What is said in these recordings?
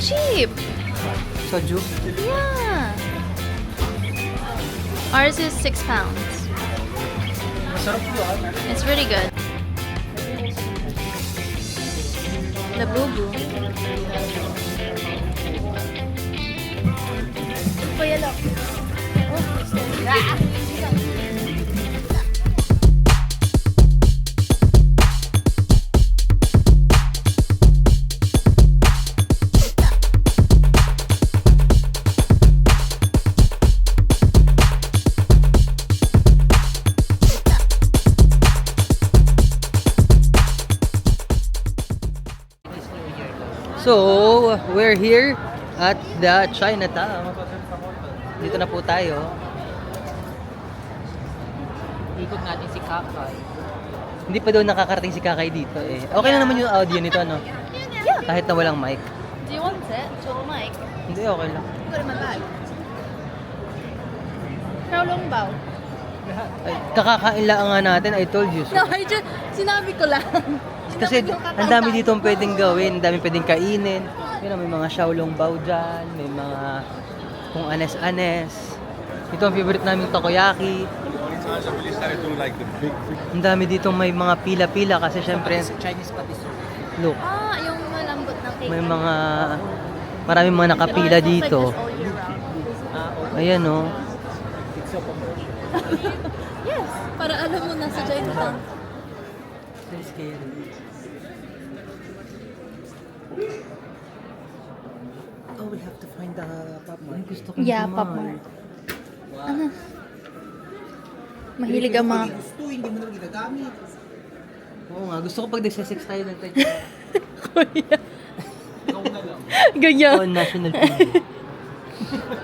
cheap. Soju? Yeah. Ours is six pounds. It's really good. The boo boo. Oh, Kuya Lo. So, we're here at the Chinatown. Dito na po tayo. Ikot natin si Kakay. Hindi pa daw nakakarating si Kakay dito eh. Okay na naman yung audio nito, no? Yeah. Kahit na walang mic. Do you want it? Want mic? Hindi, okay lang. It in my bag. How long bao? Ay, kakakain lang nga natin, I told you. So. No, I just, sinabi ko lang. Kasi ang dami dito pwedeng gawin, ang dami pwedeng kainin. Yun, know, may mga Shaolong Bao dyan, may mga kung anes-anes. Ito ang favorite namin takoyaki. Ang dami dito may mga pila-pila kasi syempre, Chinese patisserie. look, Ah, yung malambot na cake. may mga maraming mga nakapila dito. Ayan oh. Yes. Para alam mo na sa Chinatown. Very scary. Oh, we have to find the pop Ay, gusto ko Yeah, naman. Pop Mart. Ano? Mahilig ang mga... Gusto, hindi mo naman ginagamit. Oo nga, gusto ko pag nagsisex tayo ng tayo. Kuya. Ganyan. on national TV.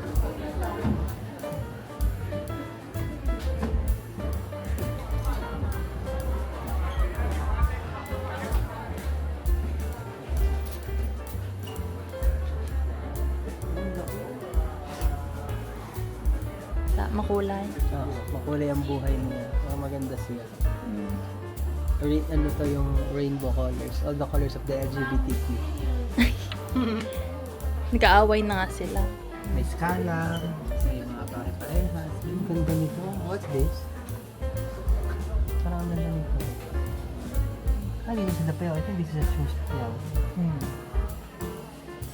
makulay. ah, makulay ang buhay niya. Oh, maganda siya. Mm. Ra- ano to yung rainbow colors. All the colors of the LGBTQ. Nag-aaway na nga sila. May skala, may mga pare-parehas. Ang ganda nito. What's this? Parang ang ganda nito. Ah, this is the. I think this is a shoes payo. Hmm.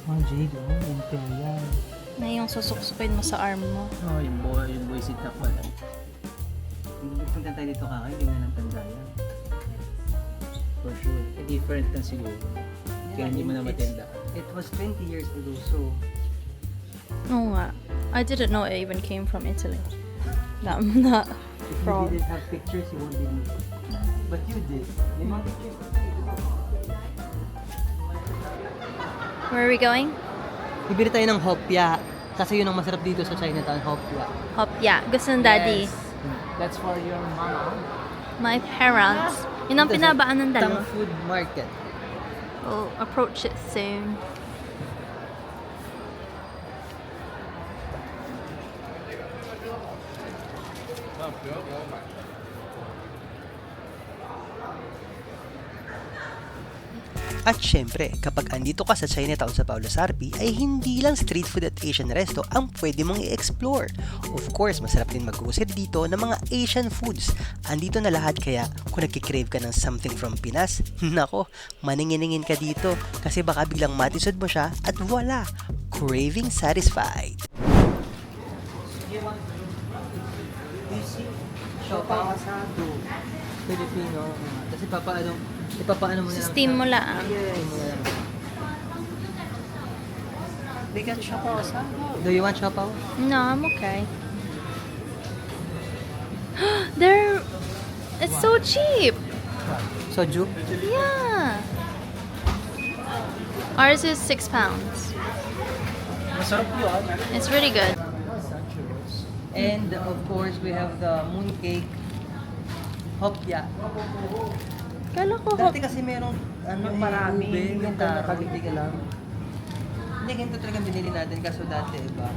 Mga jade, oh. Imperial. Na yung susuksukin mo sa arm mo. Oh, yung boy, yung boy sit na pala. Punta tayo dito kakay, hindi na lang tanda yan. For sure. Eh, different na siguro. Kaya hindi mo na matenda. It was 20 years ago, so Oo nga. I didn't know it even came from Italy. That I'm not if you from. didn't have pictures, you won't believe. But you did. May mga pictures. Where are we going? Bibili tayo ng hopya. Kasi yun ang masarap dito sa Chinatown, hopya. Hop, yeah. Gusto ng daddy. Yes. That's for your mama. My parents. Yun ang pinabaan ng Tang dalawa. Food Market. We'll approach it soon. At syempre, kapag andito ka sa Chinatown sa Paulo Sarpi, ay hindi lang street food at Asian resto ang pwede mong i-explore. Of course, masarap din mag-grocery dito ng mga Asian foods. Andito na lahat kaya kung nagkikrave ka ng something from Pinas, nako, maninginingin ka dito kasi baka biglang matisod mo siya at voila, craving satisfied. Siopaw asado. Filipino. Kasi papaano, ipapaano mo na lang. Steam mo lang. Lang. They got sa Do you want siopaw? No, I'm okay. They're... It's so cheap. Soju? Yeah. Ours is six pounds. Masarap yun. It's really good. And of course, we have the mooncake. Hopya. Kala ko Dati kasi merong ano, Yung eh, marami, ube, yung yung taro, pag- hindi ka lang. Hindi, ganito talaga binili natin kaso dati iba.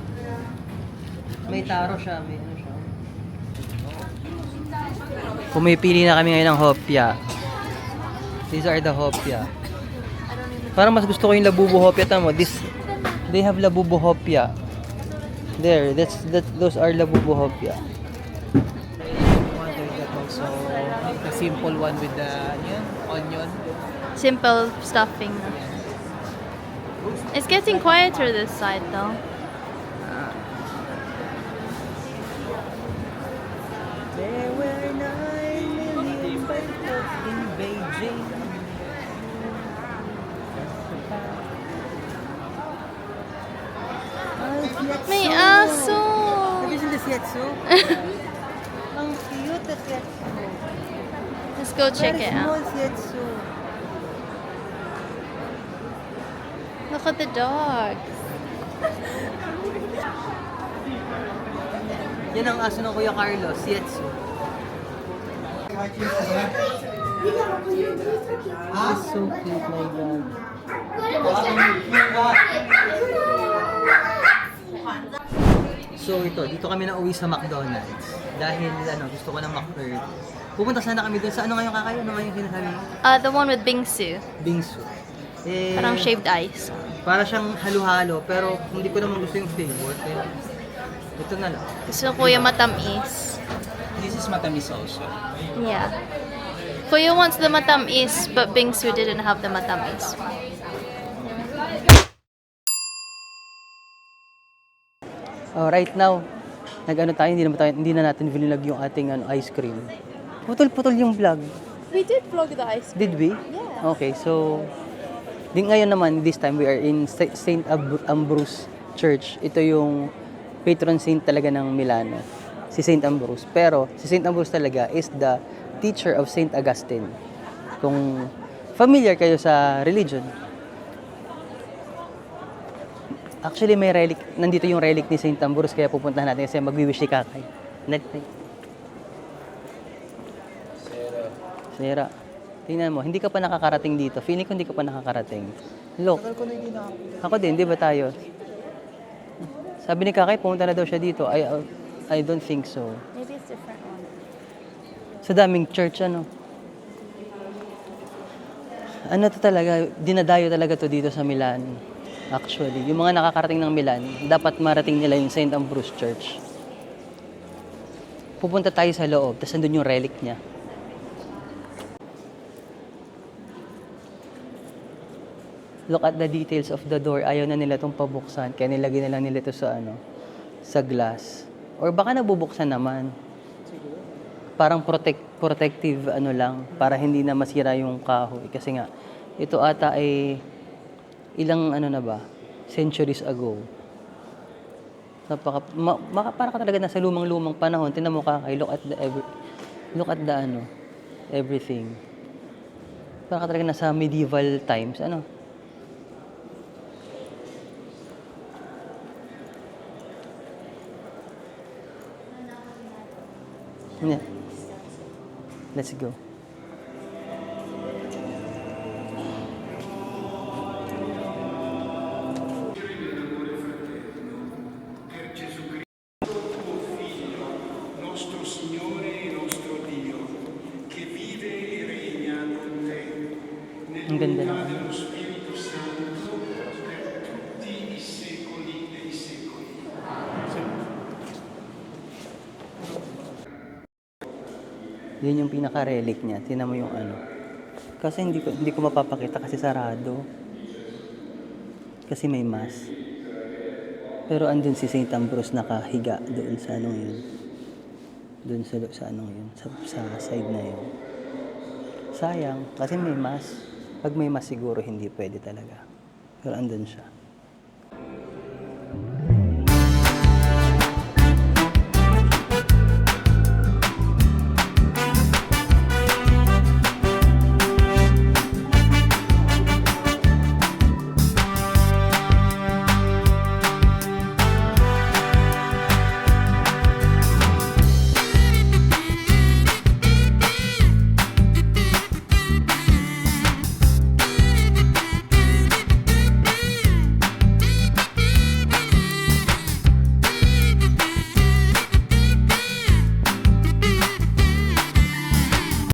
May taro siya, may ano siya. Pumipili na kami ngayon ng hopya. These are the hopya. Parang mas gusto ko yung labubo hopya. Tama mo, this, they have labubo hopya. There, that's, that, those are labubo hopya. One like that also. The simple one with the yun, onion. simple stuffing. It's getting quieter this side though. There were nine million people in Beijing. May aso! Have you seen the Sietsu? Ang cute the Sietsu. Let's go check Very it small out. Sietsu. Look at the dogs. Yan ang aso ng Kuya Carlos, Sietsu. He's so cute, my God. So ito, dito kami na uwi sa McDonald's. Dahil ano, gusto ko ng McBird. Pupunta sana kami dun sa ano ngayon kakayo? Ano ngayon sinasabi? mo? Uh, the one with bingsu. Bingsu. Eh, Parang shaved ice. Para siyang halo-halo, pero hindi ko naman gusto yung flavor. Kaya ito na lang. Gusto ko yung matamis. This is matamis also. Yeah. Kuya wants the matamis, but bingsu didn't have the matamis. Oh, right now, nag-ano tayo, hindi na, tayo, hindi na natin vlog yung ating ano, ice cream. Putol-putol yung vlog. We did vlog the ice Did we? Yeah. Okay, so, din ngayon naman, this time, we are in St. Ambrose Church. Ito yung patron saint talaga ng Milano, si St. Ambrose. Pero, si St. Ambrose talaga is the teacher of St. Augustine. Kung familiar kayo sa religion, Actually, may relic. Nandito yung relic ni St. Ambrose, kaya pupuntahan natin kasi magwiwish si Kakay. Net, net. Sira. Tingnan mo, hindi ka pa nakakarating dito. Feeling ko hindi ka pa nakakarating. Look. Ako din, di ba tayo? Sabi ni Kakay, pumunta na daw siya dito. I, uh, I don't think so. Maybe it's different one. Sa daming church, ano? Ano to talaga, dinadayo talaga to dito sa Milan. Actually, yung mga nakakarating ng Milan, dapat marating nila yung St. Ambrose Church. Pupunta tayo sa loob, tapos nandun yung relic niya. Look at the details of the door. Ayaw na nila itong pabuksan. Kaya nilagay na lang nila ito sa ano, sa glass. Or baka nabubuksan naman parang protect, protective ano lang para hindi na masira yung kahoy kasi nga ito ata ay ilang ano na ba? Centuries ago. Napaka ma, maka, para ka talaga nasa lumang-lumang panahon. Tinan mo kakay look at the every, look at the ano everything. Para ka talaga nasa medieval times ano? Yeah. Let's go. Secoli dei secoli. Yan yung pinaka-relic niya. Tingnan mo yung ano. Kasi hindi ko, hindi ko mapapakita kasi sarado. Kasi may mass. Pero andun si St. Ambrose nakahiga doon sa anong yun. Doon sa, sa anong yun. Sa, sa side na yun. Sayang. Kasi may mass. Pag may mass siguro hindi pwede talaga. Pero andun siya.